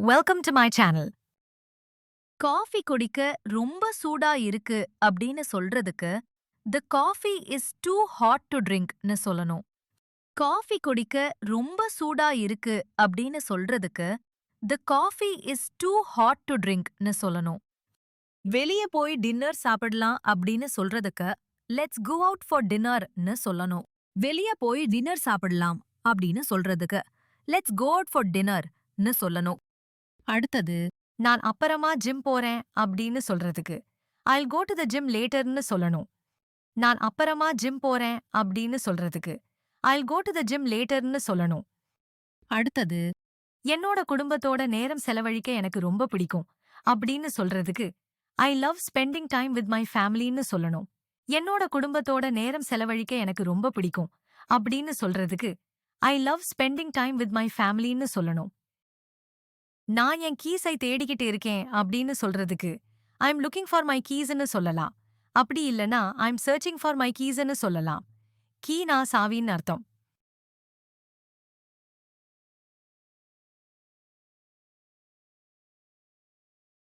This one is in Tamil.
Welcome to my channel coffee குடிக்க ரொம்ப சூடா இருக்கு அப்படின்னு சொல்றதுக்கு the coffee is too hot to ட்ரிங்க்னு சொல்லணும். காஃபி குடிக்க ரொம்ப சூடா இருக்கு அப்படின்னு சொல்றதுக்கு the coffee is too hot to ட்ரிங்க்னு சொல்லணும். வெளியே போய் டின்னர் சாப்பிடலாம் அப்படின்னு சொல்றதுக்கு லெட்ஸ் கோ அவுட் ஃபார் டின்னர்னு சொல்லணும். வெளியே போய் டின்னர் சாப்பிடலாம் அப்படின்னு சொல்றதுக்கு லெட்ஸ் கோ அவுட் ஃபார் டின்னர்னு சொல்லணும். அடுத்தது நான் அப்புறமா ஜிம் போறேன் அப்படின்னு சொல்றதுக்கு. I'll go to the gym லேட்டர்னு சொல்லணும். நான் அப்புறமா ஜிம் போறேன் அப்படின்னு சொல்றதுக்கு. I'll go to the gym லேட்டர்னு சொல்லணும். அடுத்தது என்னோட குடும்பத்தோட நேரம் செலவழிக்க எனக்கு ரொம்ப பிடிக்கும் அப்படின்னு சொல்றதுக்கு. I love spending time with my ஃபேமிலின்னு சொல்லணும். என்னோட குடும்பத்தோட நேரம் செலவழிக்க எனக்கு ரொம்ப பிடிக்கும் அப்படின்னு சொல்றதுக்கு. I love spending time with my ஃபேமிலின்னு சொல்லணும். நான் என் கீஸை தேடிக்கிட்டு இருக்கேன் அப்படின்னு சொல்றதுக்கு. I am looking for my கீஸ்ன்னு சொல்லலாம். அப்படி இல்லனா I am searching for my கீஸ்ன்னு சொல்லலாம். கீனா சாவின்னு அர்த்தம்.